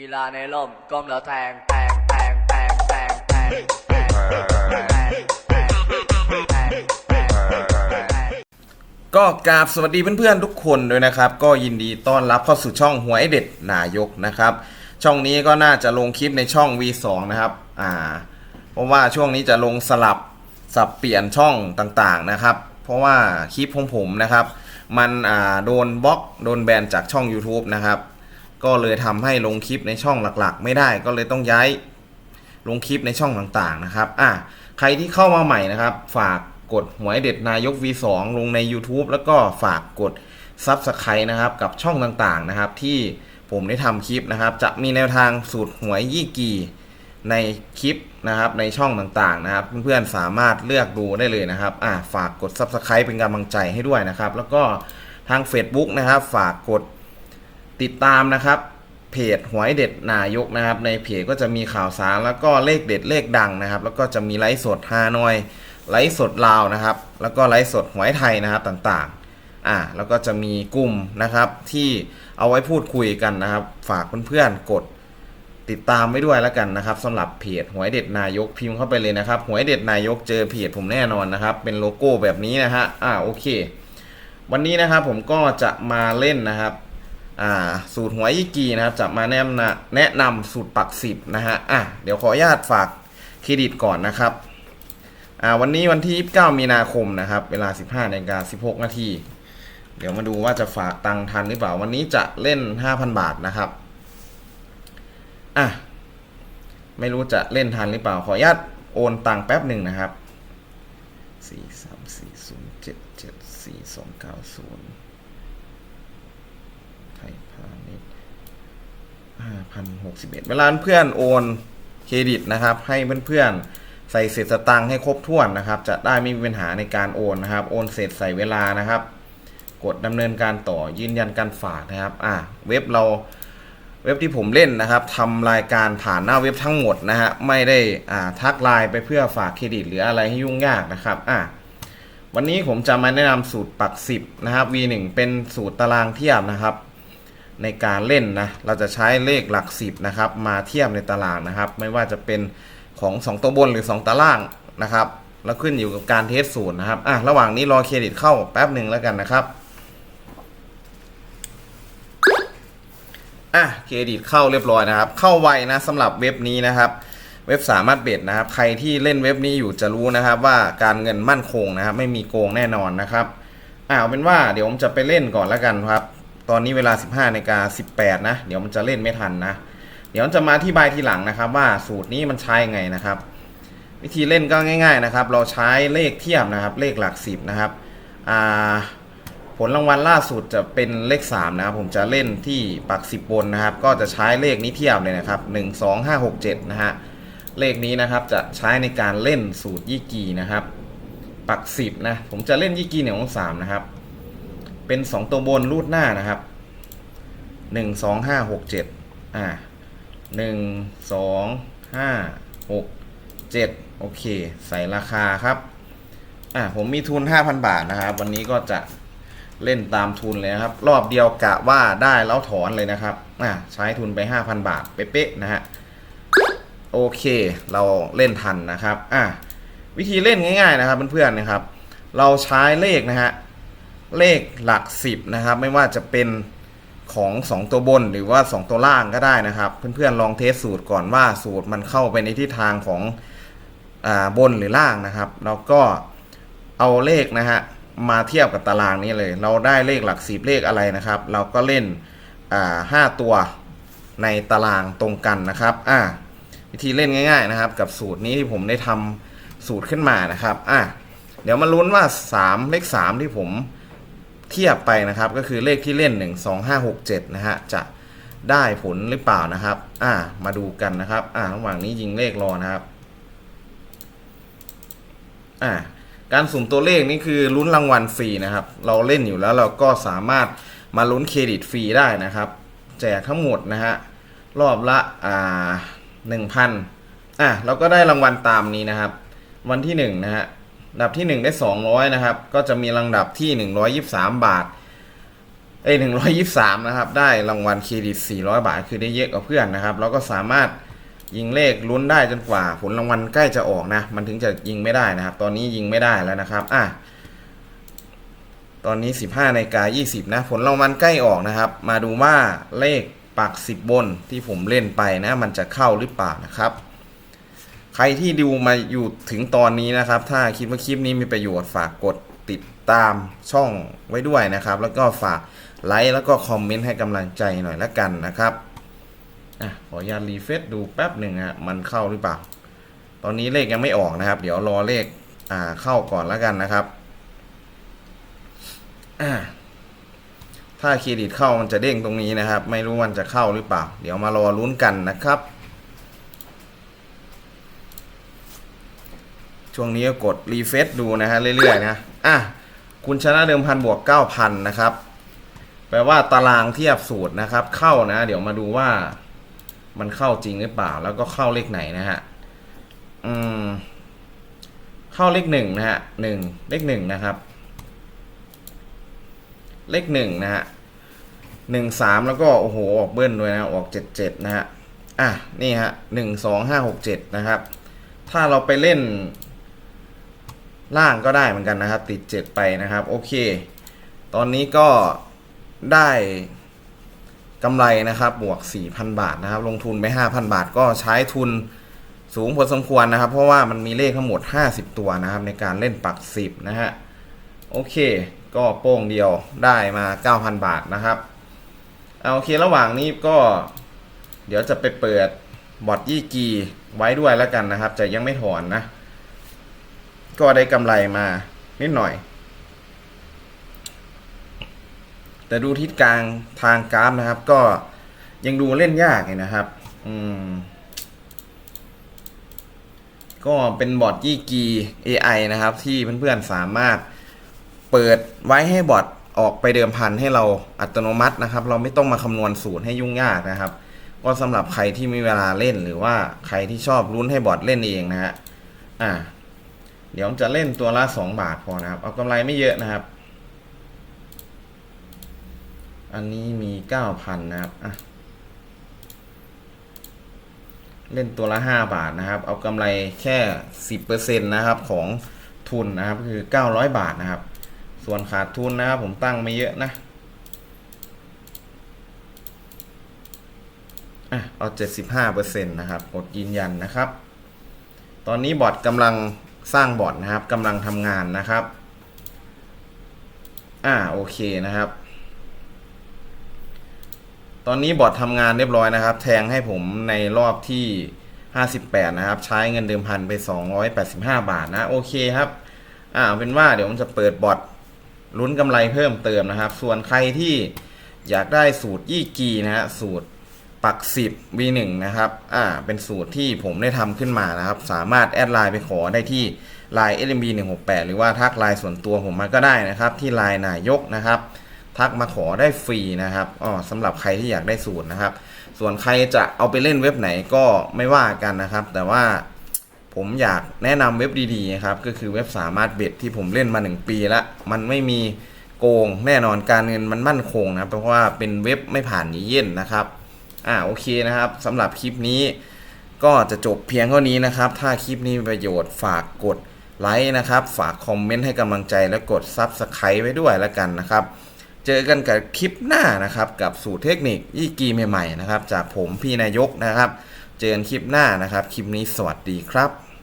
กีฬาในร่มก้มแล้วแทงแทงแทงแทงแทงก็กราบสวัสดีเพื่อนๆทุกคนด้วยนะครับ ก็ยินดีต้อนรับเข้าสู่ช่องหวยเด็ดนายกนะครับ ช่องนี้ก็น่าจะลงคลิปในช่อง V2 นะครับอ่าเพราะว่าช่วงนี้จะลงสลับสับเปลี่ยนช่องต่างๆนะครับ เพราะว่าคลิปของผมนะครับ มันโดนบล็อกโดนแบนจากช่อง YouTube นะครับ ก็เลยทำให้ลงคลิปในช่องหลักๆ ไม่ได้ก็เลยต้องย้ายลงคลิปในช่องต่างๆนะครับอะใครที่เข้ามาใหม่นะครับ ฝากกดหวยเด็ดนายก V2 ลงใน YouTube แล้วก็ฝากกด Subscribe นะครับกับช่องต่างๆนะครับ ที่ผมได้ทำคลิปนะครับ จะมีแนวทางสูตรหวยยี่กีในคลิปนะครับในช่องต่างๆนะครับ เพื่อนๆสามารถเลือกดูได้เลยนะครับอะฝากกด Subscribe เป็นกำลังใจให้ด้วยนะครับ แล้วก็ทาง Facebook นะครับ ฝากกด ติดตามนะครับเพจหวยเด็ดนายกนะครับ ในเพจก็จะมีข่าวสารแล้วก็เลขเด็ดเลขดังนะครับ แล้วก็จะมีไลฟ์สดฮานอยไลฟ์สดลาวนะครับ แล้วก็ไลฟ์สดหวยไทยนะครับต่างๆอ่าแล้วก็จะมีกลุ่มนะครับที่เอาไว้พูดคุยกันนะครับ ฝากเพื่อนๆกดติดตามไว้ด้วยแล้วกันนะครับสำหรับเพจหวยเด็ดนายกพิมพ์เข้าไปเลยนะครับหวยเด็ดนายกเจอเพจผมแน่นอนนะครับ เป็นโลโก้แบบนี้นะฮะอ่าโอเค วันนี้นะครับผมก็จะมาเล่นนะครับ อ่าสูตรหวยยี่กีนะครับจะมาแนะนำแนะนำสูตรปักสิบนะฮะอะเดี๋ยวขออนุญาตฝากเครดิตก่อนนะครับอ่าวันนี้วันที่ 29 มีนาคมนะครับ เวลา 15นาฬิกา16 นาที เดี๋ยวมาดูว่าจะฝากตังค์ทันหรือเปล่า วันนี้จะเล่น 5,000 บาทนะครับอะไม่รู้จะเล่นทันหรือเปล่า ขออนุญาตโอนตังค์แป๊บหนึ่งนะครับ 4 3 4 0 7 7 4 2 9 0 ยพาณิชย์ห้าพันหกสิบเอ็ดเวลาเพื่อนโอนเครดิตนะครับ ให้เพื่อนๆใส่เศษสตังค์ให้ครบถ้วนนะครับ จะได้ไม่มีปัญหาในการโอนนะครับ โอนเสร็จใส่เวลานะครับ กดดำเนินการต่อยืนยันการฝากนะครับอะเว็บเราเว็บที่ผมเล่นนะครับทำรายการผ่านหน้าเว็บทั้งหมดนะฮะไม่ได้อ่าทักไลน์ไปเพื่อฝากเครดิตหรืออะไรให้ยุ่งยากนะครับอะวันนี้ผมจะมาแนะนำสูตรปัก 10 นะครับ V1 เป็นสูตรตารางเทียบนะครับ ในการเล่นนะเราจะใช้เลขหลัก 10นะครับมาเทียบในตารางนะครับ ไม่ว่าจะเป็นของ 2 ตัวบนหรือ 2 ตารางนะครับแล้วขึ้นอยู่กับการเทสสูตรนะครับอะระหว่างนี้รอเครดิตเข้าแป๊บหนึ่งแล้วกันนะครับอะเครดิตเข้าเรียบร้อยนะครับ เข้าไวนะสำหรับเว็บนี้นะครับ เว็บสามารถเบ็ดนะครับ ใครที่เล่นเว็บนี้อยู่จะรู้นะครับ ว่าการเงินมั่นคงนะครับ ไม่มีโกงแน่นอนนะครับอ่าเอาเป็นว่าเดี๋ยวผมจะไปเล่นก่อนแล้วกันครับ ตอนนี้เวลา 15นาฬิกา18 นะ เดี๋ยวมันจะเล่นไม่ทันนะ เดี๋ยวจะมาที่บายทีหลังนะครับ ว่าสูตรนี้มันใช้ไงนะครับ วิธีเล่นก็ง่าย ๆนะครับ เราใช้เลขเทียบนะครับ เลขหลักสิบนะครับผลรางวัลล่าสุดจะเป็นเลข 3 นะครับ ผมจะเล่นที่ปักสิบบนนะครับ ก็จะใช้เลขนี้เทียบเลยนะครับ 1 2 5 6 7 นะฮะ เลขนี้นะครับจะใช้ในการเล่นสูตรยี่กีนะครับ ปักสิบนะ ผมจะเล่นยี่กีหนึ่งของสามนะครับ เป็นสองตัวบนรูดหน้านะครับหนึ่งสองห้าหกเจ็ดอ่าหนึ่งสองห้าหกเจ็ดโอเค ใส่ราคาครับอ่าผมมีทุนห้าพันบาทนะครับ วันนี้ก็จะเล่นตามทุนเลยครับ รอบเดียวกะว่าได้แล้วถอนเลยนะครับอ่าใช้ทุนไปห้าพันบาทเป๊ะๆนะฮะโอเค เราเล่นทันนะครับอะวิธีเล่นง่าย ๆนะครับเพื่อนๆนะครับ เราใช้เลขนะฮะ เลขหลักสิบนะครับ ไม่ว่าจะเป็นของ 2 ตัวบนหรือว่า 2 ตัวล่างก็ได้นะครับ เพื่อนๆลองเทสสูตรก่อนว่าสูตรมันเข้าไปในทิศทางของอบนหรือล่างนะครับ แล้วก็เอาเลขนะฮะมาเทียบกับตารางนี้เลย เราได้เลขหลักสิบเลขอะไรนะครับ เราก็เล่นห้าตัวในตารางตรงกันนะครับอ่าวิธีเล่นง่าย ๆนะครับ กับสูตรนี้ที่ผมได้ทำสูตรขึ้นมานะครับอะเดี๋ยวมาลุ้นว่า 3 เลข 3 ที่ผม เทียบไปนะครับ ก็คือเลขที่เล่น 1 2 5 6 7 นะฮะ จะได้ผลหรือเปล่านะครับ อะมาดูกันนะครับ อะระหว่างนี้ยิงเลขรอนะครับ อะการสุ่มตัวเลขนี่คือลุ้นรางวัลฟรีนะครับ เราเล่นอยู่แล้วเราก็สามารถมาลุ้นเครดิตฟรีได้นะครับ แจกทั้งหมดนะฮะ รอบละ อ่าหนึ่งพันอะเราก็ได้รางวัลตามนี้นะครับ วันที่หนึ่งนะฮะ อันดับที่หนึ่งได้สองร้อยนะครับ ก็จะมีลำดับที่หนึ่งร้อยยิบสามบาทเอ้หนึ่งร้อยยี่สามนะครับ ได้รางวัลเครดิตสี่ร้อยบาท คือได้เยอะกว่าเพื่อนนะครับ แล้วก็สามารถยิงเลขลุ้นได้จนกว่า ผลรางวัลใกล้จะออกนะ มันถึงจะยิงไม่ได้นะครับ ตอนนี้ยิงไม่ได้แล้วนะครับ อะ ตอนนี้ 15นาฬิกา20 นะ ผลรางวัลใกล้ออกนะครับ มาดูว่าเลขปัก 10 บนที่ผมเล่นไปนะ มันจะเข้าหรือเปล่านะครับ ใครที่ดูมาอยู่ถึงตอนนี้นะครับ ถ้าคิดว่าคลิปนี้มีประโยชน์ฝากกดติดตามช่องไว้ด้วยนะครับ แล้วก็ฝากไลค์แล้วก็คอมเมนต์ให้กำลังใจหน่อยละกันนะครับอะขออนุญาตรีเฟซดูแป๊บหนึ่งฮะมันเข้าหรือเปล่า ตอนนี้เลขยังไม่ออกนะครับ เดี๋ยวรอเลขอ่าเข้าก่อนละกันนะครับอ่าถ้าเครดิตเข้ามันจะเด้งตรงนี้นะครับ ไม่รู้มันจะเข้าหรือเปล่า เดี๋ยวมารอลุ้นกันนะครับ ช่วงนี้ก็กดรีเฟซดูนะฮะเรื่อยๆนะอะคุณชนะเดิมพันบวกเก้าพันนะครับ แปลว่าตารางเทียบสูตรนะครับ เข้านะ เดี๋ยวมาดูว่ามันเข้าจริงหรือเปล่า แล้วก็เข้าเลขไหนนะฮะ อืม เข้าเลขหนึ่งนะฮะหนึ่งเลขหนึ่งนะครับ เลขหนึ่งนะฮะหนึ่งสามแล้วก็โอ้โหออกเบิ้ลด้วยนะออกเจ็ดเจ็ดนะฮะ อะ นี่ฮะหนึ่งสองห้าหกเจ็ดนะครับ ถ้าเราไปเล่น ล่างก็ได้เหมือนกันนะครับ ติดเจ็ดไปนะครับโอเค ตอนนี้ก็ได้กำไรนะครับบวก 4,000 บาทนะครับ ลงทุนไป 5,000 บาทก็ใช้ทุนสูงพอสมควรนะครับ เพราะว่ามันมีเลขทั้งหมด 50 ตัวนะครับ ในการเล่นปัก 10 นะฮะโอเค ก็โป้งเดียวได้มา 9,000 บาทนะครับเอาโอเคระหว่างนี้ก็ เดี๋ยวจะไปเปิดบอทยี่กีไว้ด้วยแล้วกันนะครับ จะยังไม่ถอนนะ ก็ได้กำไรมานิดหน่อย แต่ดูทิศกลางทางกราฟนะครับ ก็ยังดูเล่นยากเลยนะครับ อืม ก็เป็นบอทยี่กี AI นะครับ ที่เพื่อนๆสามารถเปิดไว้ให้บอทออกไปเดิมพันให้เราอัตโนมัตินะครับ เราไม่ต้องมาคำนวณสูตรให้ยุ่งยากนะครับ ก็สำหรับใครที่มีเวลาเล่นหรือว่าใครที่ชอบลุ้นให้บอทเล่นเองนะฮะอ่า เดี๋ยวจะเล่นตัวละสองบาทพอนะครับ เอากำไรไม่เยอะนะครับ อันนี้มีเก้าพันนะครับอะเล่นตัวละห้าบาทนะครับ เอากำไรแค่สิบเปอร์เซ็นต์นะครับของทุนนะครับคือเก้าร้อยบาทนะครับ ส่วนขาดทุนนะครับผมตั้งไม่เยอะนะอะเอาเจ็ดสิบห้าเปอร์เซ็นต์นะครับกดยืนยันนะครับ ตอนนี้บอทกำลัง สร้างบอทนะครับกำลังทำงานนะครับ อ่าโอเคนะครับ ตอนนี้บอททำงานเรียบร้อยนะครับ แทงให้ผมในรอบที่ 58 นะครับ ใช้เงินเดิมพันไป 285 บาทนะ โอเคครับ อ่าเป็นว่าเดี๋ยวผมจะเปิดบอทลุ้นกำไรเพิ่มเติมนะครับ ส่วนใครที่อยากได้สูตรยี่กีนะฮะสูตร ปัก 10 V1 นะครับ อ่า เป็นสูตรที่ผมได้ทำขึ้นมานะครับ สามารถแอดไลน์ไปขอได้ที่ Line LMB 168หรือว่าทักไลน์ส่วนตัวผมมาก็ได้นะครับ ที่ไลน์นายกนะครับ ทักมาขอได้ฟรีนะครับ อ๋อสำหรับใครที่อยากได้สูตรนะครับ ส่วนใครจะเอาไปเล่นเว็บไหนก็ไม่ว่ากันนะครับ แต่ว่าผมอยากแนะนำเว็บดีๆนะครับ ก็คือเว็บสามารถเบ็ดที่ผมเล่นมา 1 ปีล้วมันไม่มีโกงแน่นอนการเงินมันมั่นคงนะครับเพราะว่าเป็นเว็บไม่ผ่านยีเย็นนะครับ อ่าโอเคนะครับสำหรับคลิปนี้ ก็จะจบเพียงเท่านี้นะครับ ถ้าคลิปนี้มีประโยชน์ฝากกดไลค์นะครับ ฝากคอมเมนต์ให้กำลังใจและกด Subscribe ไว้ด้วยแล้วกันนะครับ เจอกันกับคลิปหน้านะครับ กับสูตรเทคนิคยี่กีใหม่ๆนะครับ จากผมพี่นายกนะครับ เจอกันคลิปหน้านะครับ คลิปนี้สวัสดีครับ